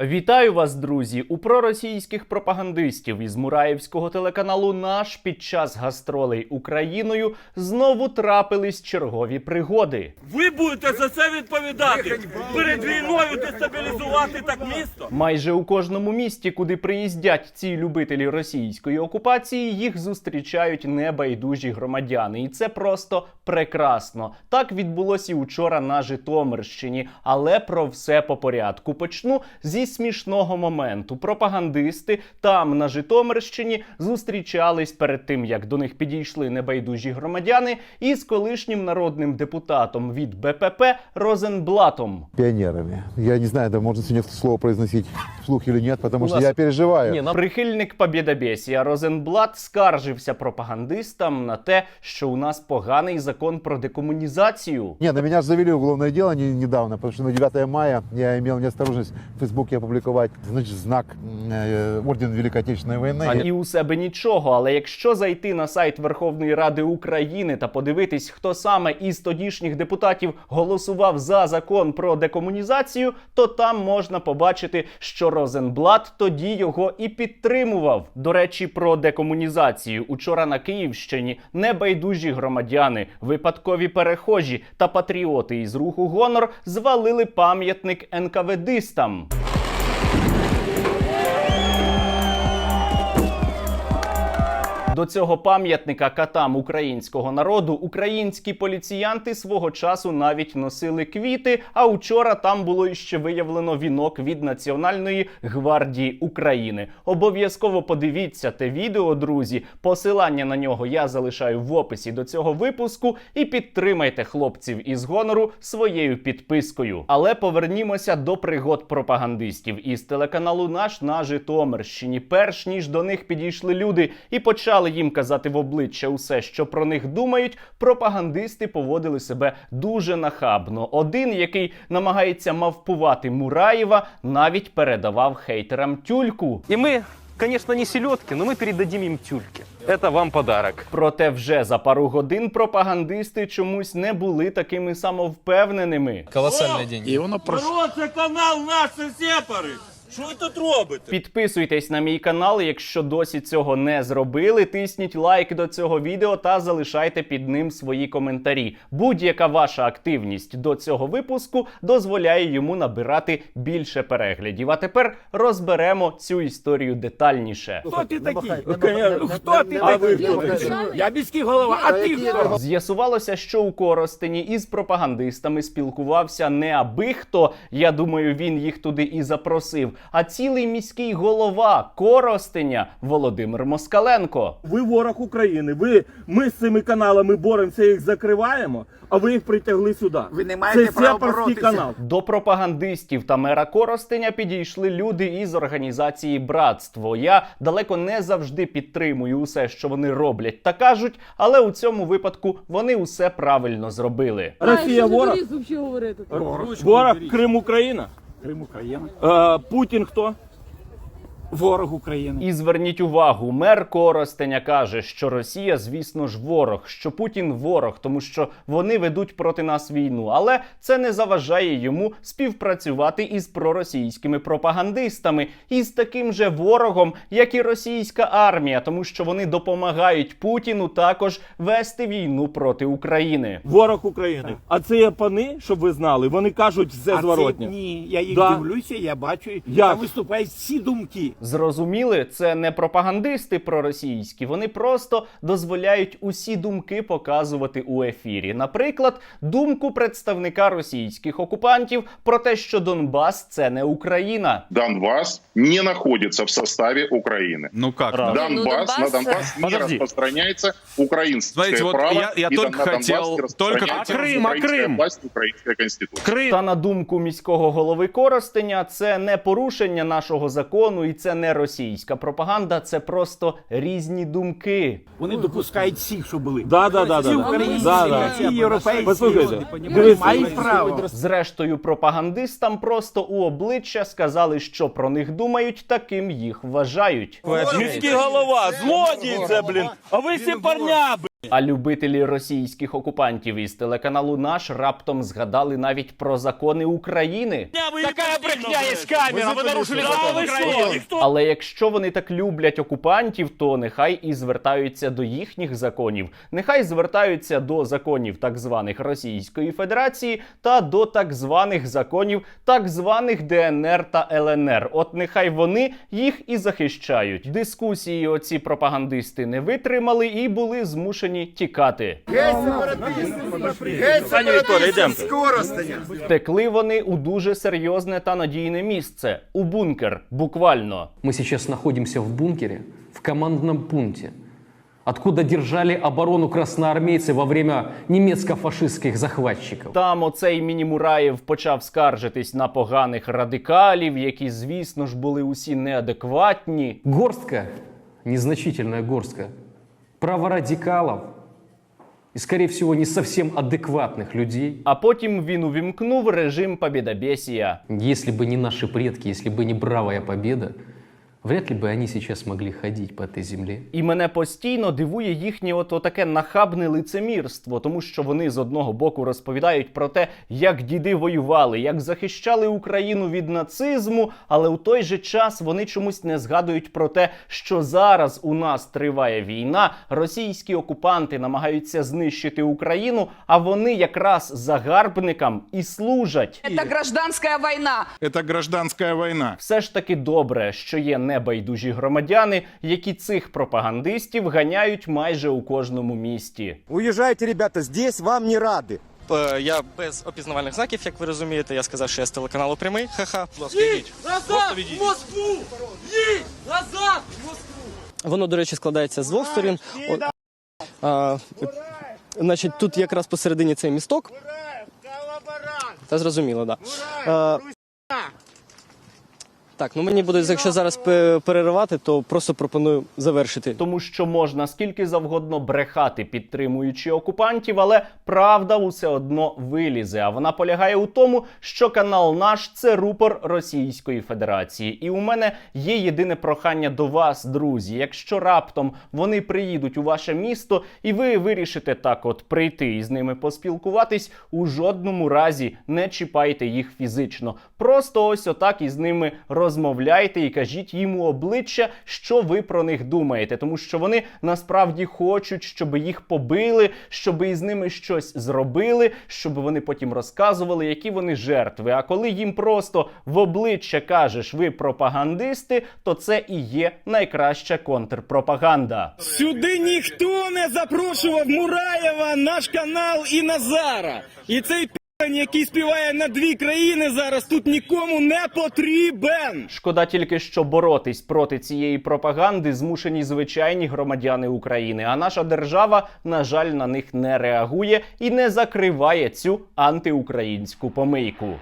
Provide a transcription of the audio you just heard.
Вітаю вас, друзі! У проросійських пропагандистів із Мураївського телеканалу Наш під час гастролей Україною знову трапились чергові пригоди. Ви будете за це відповідати. Перед війною дестабілізувати так місто. Майже у кожному місті, куди приїздять ці любителі російської окупації, їх зустрічають небайдужі громадяни, і це просто прекрасно. Так відбулося і учора на Житомирщині, але про все по порядку. Почну зі смішного моменту. Пропагандисти там на Житомирщині зустрічались перед тим, як до них підійшли небайдужі громадяни, із колишнім народним депутатом від БПП Розенблатом. пионерами. Я не знаю, да можно сегодня это слово произносить вслух или нет, потому У что нас- я переживаю. Ні, нам Прихильник Побєдобєсія Розенблат скаржився пропагандистам на те, що у нас поганий закон про декомунізацію. Не, на меня же завели уголовное дело не- недавно, потому что на 9 мая я имел неосторожность в Фейсбуке опубликовать, значит, знак э, Орден Великой Отечественной войны. І у себе нічого. Але якщо зайти на сайт Верховної Ради України та подивитись, хто саме із тодішніх депутатів голосував за закон про декомунізацію, то там можна побачити, що Розенблат тоді його і підтримував. До речі, про декомунізацію учора на Київщині небайдужі громадяни, випадкові перехожі та патріоти із руху гонор звалили пам'ятник НКВДистам. До цього пам'ятника катам українського народу українські поліціянти свого часу навіть носили квіти. А учора там було іще виявлено вінок від Національної гвардії України. Обов'язково подивіться те відео, друзі. Посилання на нього я залишаю в описі до цього випуску. І підтримайте хлопців із гонору своєю підпискою. Але повернімося до пригод пропагандистів із телеканалу Наш на Житомирщині. Перш ніж до них підійшли люди і почали їм казати в обличчя усе, що про них думають, пропагандисти поводили себе дуже нахабно. Один, який намагається мавпувати Мураєва, навіть передавав хейтерам тюльку. И мы, конечно, не селедки, но мы передадим им тюльки. Это вам подарок. Проте вже за пару годин пропагандисти чомусь не були такими самовпевненими. Колоссальные деньги. І воно прош... Народ, це канал наш сепари. Що ви тут робите? Підписуйтесь на мій канал, якщо досі цього не зробили. Тисніть лайк до цього відео та залишайте під ним свої коментарі. Будь-яка ваша активність до цього випуску дозволяє йому набирати більше переглядів. А тепер розберемо цю історію детальніше. Хто ти такий? Хто ти А ви хто такий? Я міський голова, а ти хто? З'ясувалося, що у Коростені із пропагандистами спілкувався не аби хто. Я думаю, він їх туди і запросив, а цілий міський голова Коростеня Володимир Москаленко. Ви ворог України. Ви ми з цими каналами боремося, їх закриваємо, а ви їх притягли сюди. Ви не маєте це права боротися. канал. До пропагандистів та мера Коростеня підійшли люди із організації Братство. Я далеко не завжди підтримую усе, що вони роблять та кажуть, але у цьому випадку вони усе правильно зробили. Росія ворог. Ворог Крим Україна. Крим Україна. Е, Путін хто? Ворог України. І зверніть увагу, мер Коростеня каже, що Росія, звісно ж, ворог, що Путін ворог, тому що вони ведуть проти нас війну. Але це не заважає йому співпрацювати із проросійськими пропагандистами і з таким же ворогом, як і російська армія, тому що вони допомагають Путіну також вести війну проти України. Ворог України. А це є пани, щоб ви знали. Вони кажуть все зворотне. ні, я їх Да. дивлюся, я бачу, Як? там виступають всі думки. Зрозуміли, це не пропагандисти проросійські. Вони просто дозволяють усі думки показувати у ефірі. Наприклад, думку представника російських окупантів про те, що Донбас це не Україна. Донбасс не находится в составе Украины. Ну как? Раз. да? Донбасс, Ну, на Донбасс- Донбасс не Подожди. распространяется украинское Смотрите, вот право. я- я и только на Донбасс хотел- не только распространяется хотел- А Крым, а украинская Крым? власть, украинская конституция. Крым. Та на думку міського голови Коростеня, це не порушення нашого закону і це не російська пропаганда, це просто різні думки. Вони допускають всіх, що були. Да, да, да, да, Всі да. українці, Да, да. всі європейці. Послухайте, вони дивіться. мають право. Зрештою, пропагандистам просто у обличчя сказали, що про них думають, таким їх вважають. Міський голова, злодій це, блін. А ви всі парня, блін. А любителі російських окупантів із телеканалу Наш раптом згадали навіть про закони України. Какая брехня, есть камера, вы нарушили закон Украины. Але якщо вони так люблять окупантів, то нехай і звертаються до їхніх законів. Нехай звертаються до законів так званих Російської Федерації та до так званих законів так званих ДНР та ЛНР. От нехай вони їх і захищають. Дискусії оці пропагандисти не витримали і були змушені тікати. Вікторія, йдемо. Втекли вони у дуже серйозне та надійне місце у бункер, буквально. Мы сейчас находимся в бункере, в командном пункте, откуда держали оборону красноармейцы во время немецко-фашистских захватчиков. Там оцей Мінімураєв почав скаржитись на поганих радикалів, які, звісно ж, були усі неадекватні. Горстка, незначительная горстка, праворадикалов и, скорее всего, не совсем адекватных людей. А потім він увімкнув режим побєдобєсія. Если бы не наши предки, если бы не бравая победа, вряд ли бы они сейчас могли ходить по этой земле. І мене постійно дивує їхнє ото таке нахабне лицемірство, тому що вони з одного боку розповідають про те, як діди воювали, як захищали Україну від нацизму, але у той же час вони чомусь не згадують про те, що зараз у нас триває війна, російські окупанти намагаються знищити Україну, а вони якраз загарбникам і служать. Это гражданская война. Это гражданская война. Все ж таки добре, що є небайдужі громадяни, які цих пропагандистів ганяють майже у кожному місті. Уїжджайте, ребята, здесь вам не ради. Е, Я без опізнавальних знаків, як ви розумієте. Я сказав, що я з телеканалу прямий. Ха-ха. Назад! В Москву! Їдь! Назад! В Москву! Воно, до речі, складається з двох сторін. А, значить, тут якраз посередині цей місток. Та зрозуміло, так. Да. Так, ну мені буде, якщо зараз переривати, то просто пропоную завершити. Тому що можна скільки завгодно брехати, підтримуючи окупантів, але правда усе одно вилізе. А вона полягає у тому, що канал наш це рупор Російської Федерації. І у мене є єдине прохання до вас, друзі. Якщо раптом вони приїдуть у ваше місто, і ви вирішите так, от прийти і з ними поспілкуватись, у жодному разі не чіпайте їх фізично. Просто ось отак із ними розмовляйте і кажіть їм у обличчя, що ви про них думаєте, тому що вони насправді хочуть, щоб їх побили, щоб із ними щось зробили, щоб вони потім розказували, які вони жертви. А коли їм просто в обличчя кажеш, ви пропагандисти, то це і є найкраща контрпропаганда. Сюди ніхто не запрошував Мураєва, наш канал і Назара. І цей пі***ань, який співає на дві країни зараз, тут нікому не потрібен. Шкода тільки, що боротись проти цієї пропаганди змушені звичайні громадяни України. А наша держава, на жаль, на них не реагує і не закриває цю антиукраїнську помийку.